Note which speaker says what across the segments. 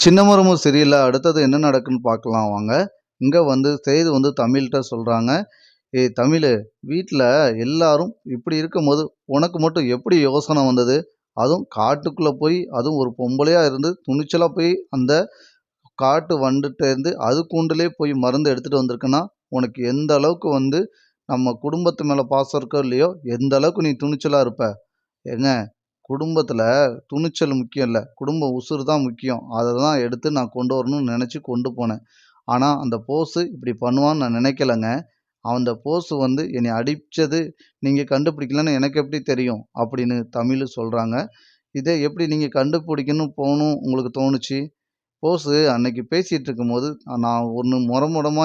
Speaker 1: சின்ன மரமும் அடுத்தது என்ன நடக்குன்னு பார்க்கலாம் வாங்க. இங்கே வந்து செய்து வந்து தமிழ்கிட்ட சொல்கிறாங்க "ஏய் தமிழு, வீட்டில் எல்லாரும் இப்படி இருக்கும்போது, உனக்கு மட்டும் எப்படி யோசனை வந்தது? அதுவும் காட்டுக்குள்ளே போய், அதுவும் ஒரு பொம்பளையாக இருந்து துணிச்சலாக போய் அந்த காட்டு வந்துட்டேருந்து அது கூண்டுலே போய் மருந்து எடுத்துகிட்டு வந்திருக்குன்னா உனக்கு எந்த அளவுக்கு வந்து நம்ம குடும்பத்து மேலே பாசம் இருக்கோ இல்லையோ, எந்த அளவுக்கு நீ துணிச்சலாக இருப்ப? ஏங்க குடும்பத்தில் துணிச்சல் முக்கியம் இல்லை குடும்ப உசுறு தான் முக்கியம். அதை தான் எடுத்து நான் கொண்டு வரணும்னு நினச்சி கொண்டு போனேன். ஆனால் அந்த போஸு இப்படி பண்ணுவான்னு நான் நினைக்கலங்க அந்த போஸு வந்து என்னை அடித்தது நீங்கள் கண்டுபிடிக்கலன்னு எனக்கு எப்படி தெரியும்?" அப்படின்னு தமிழ் சொல்கிறாங்க இதை எப்படி நீங்கள் கண்டுபிடிக்கணும் போகணும் உங்களுக்கு தோணுச்சு?" போஸு அன்னைக்கு பேசிகிட்டு இருக்கும்போது, நான் ஒன்று மொற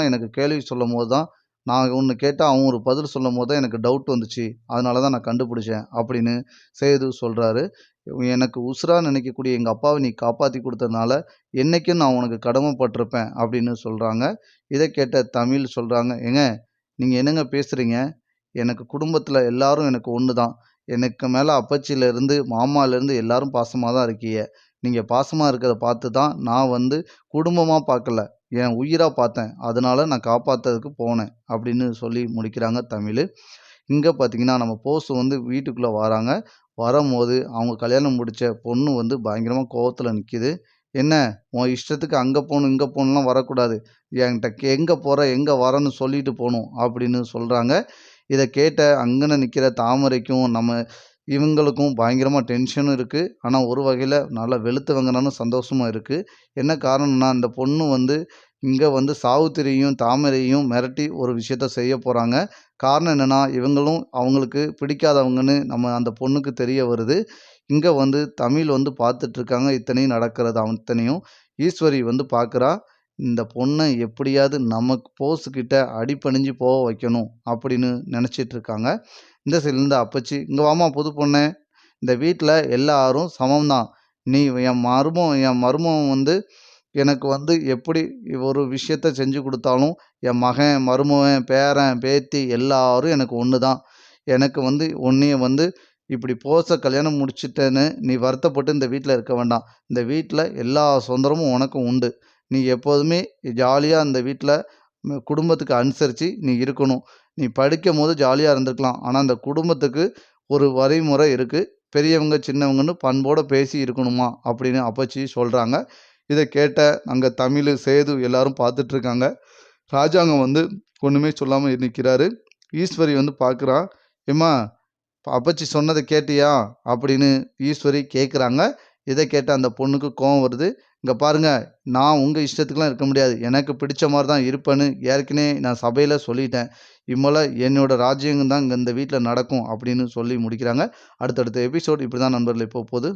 Speaker 1: எனக்கு கேள்வி சொல்லும் போது தான், நான் ஒன்று கேட்டால் அவன் ஒரு பதில் சொல்லும்போது தான் எனக்கு டவுட் வந்துச்சு. அதனால தான் நான் கண்டுபிடிச்சேன்." அப்படின்னு சேது சொல்கிறாரு "எனக்கு உசுரா நினைக்கக்கூடிய எங்கள் அப்பாவை நீ காப்பாற்றி கொடுத்ததுனால என்னைக்கும் நான் உனக்கு கடமைப்பட்டிருப்பேன் அப்படின்னு சொல்கிறாங்க இதை கேட்ட தமிழ் சொல்கிறாங்க "ஏங்க நீங்கள் என்னங்க பேசுகிறீங்க எனக்கு குடும்பத்தில் எல்லாரும் எனக்கு ஒன்று தான். எனக்கு மேலே அப்பச்சியிலேருந்து மாமாலேருந்து எல்லாரும் பாசமாக தான் இருக்கீங்க நீங்கள் பாசமாக இருக்கிறத பார்த்து தான் நான் வந்து குடும்பமாக பார்க்கல. என் உயிராக பார்த்தேன். அதனால நான் காப்பாற்றுறதுக்கு போனேன்." அப்படின்னு சொல்லி முடிக்கிறாங்க தமிழ் இங்கே பார்த்தீங்கன்னா, நம்ம போஸ்ட் வந்து வீட்டுக்குள்ளே வராங்க வரம்போது அவங்க கல்யாணம் முடித்த பொண்ணு வந்து பயங்கரமாக கோபத்தில் நிற்கிது "என்ன உன் இஷ்டத்துக்கு அங்கே போகணும் இங்கே போகணுலாம் வரக்கூடாது. என்கிட்ட எங்கே போகிற எங்கே வரன்னு சொல்லிட்டு போகணும் அப்படின்னு சொல்கிறாங்க இதை கேட்ட அங்கன நிற்கிற தாமரைக்கும், நம்ம இவங்களுக்கும் பயங்கரமாக டென்ஷனும் இருக்குது ஆனால் ஒரு வகையில் நல்லா வெளுத்து வாங்கினாலும் சந்தோஷமும் இருக்குது என்ன காரணம்னா, அந்த பொண்ணு வந்து இங்கே வந்து சாவுத்திரியும் தாமரையும் மிரட்டி ஒரு விஷயத்த செய்ய போகிறாங்க காரணம் என்னென்னா இவங்களும் அவங்களுக்கு பிடிக்காதவங்கன்னு நம்ம அந்த பொண்ணுக்கு தெரிய வருது. இங்கே வந்து தமிழ் வந்து பார்த்துட்ருக்காங்க இத்தனையும் நடக்கிறது அத்தனையும். ஈஸ்வரி வந்து பார்க்குறா. இந்த பொண்ணை எப்படியாவது நமக்கு போஸுகிட்ட அடிபணிஞ்சு போக வைக்கணும் அப்படின்னு நினச்சிட்ருக்காங்க இந்த சைட்லேருந்து அப்பச்சி, இங்கே வாம்மா புது பொண்ணு இந்த வீட்டில் எல்லாரும் சமம் தான். நீ என் மருமம் என் மருமம் வந்து எனக்கு வந்து எப்படி ஒரு விஷயத்த செஞ்சு கொடுத்தாலும் என் மகன், மருமவன், பேரன், பேத்தி எல்லாரும் எனக்கு ஒன்று தான். எனக்கு வந்து உன்னைய வந்து இப்படி போச கல்யாணம் முடிச்சிட்டேன்னு நீ வருத்தப்பட்டு இந்த வீட்டில் இருக்க வேண்டாம். இந்த வீட்டில் எல்லா சுதந்திரமும் உனக்கும் உண்டு. நீ எப்போதுமே ஜாலியாக இந்த வீட்டில் குடும்பத்துக்கு அனுசரித்து நீ இருக்கணும். நீ படிக்கும்போது ஜாலியாக இருந்துக்கலாம். ஆனால் அந்த குடும்பத்துக்கு ஒரு வரைமுறை இருக்குது பெரியவங்க, சின்னவங்கன்னு பண்போடு பேசி இருக்கணுமா." அப்படின்னு அப்பச்சி சொல்கிறாங்க இதை கேட்ட அங்கே தமிழ் சேது எல்லாரும் பார்த்துட்ருக்காங்க ராஜாங்கம் வந்து ஒன்றுமே சொல்லாமல் நிற்கிறாரு ஈஸ்வரி வந்து பார்க்குறா. "ஏம்மா அப்பச்சி சொன்னதை கேட்டியா?" அப்படின்னு ஈஸ்வரி கேட்குறாங்க. இதை கேட்ட அந்த பொண்ணுக்கு கோவம் வருது. இங்கே பாருங்கள் நான் உங்கள் இஷ்டத்துக்குலாம் இருக்க முடியாது. எனக்கு பிடிச்ச மாதிரி தான் இருப்பேன்னு ஏற்கனவே நான் சபையில் சொல்லிட்டேன். இனிமேல என்னோடய ராஜ்யங்கம் தான் இங்கே இந்த வீட்டில் நடக்கும்." அப்படின்னு சொல்லி முடிக்கிறாங்க. அடுத்தடுத்த எபிசோட் இப்படி தான் நண்பர்களே போப்போது.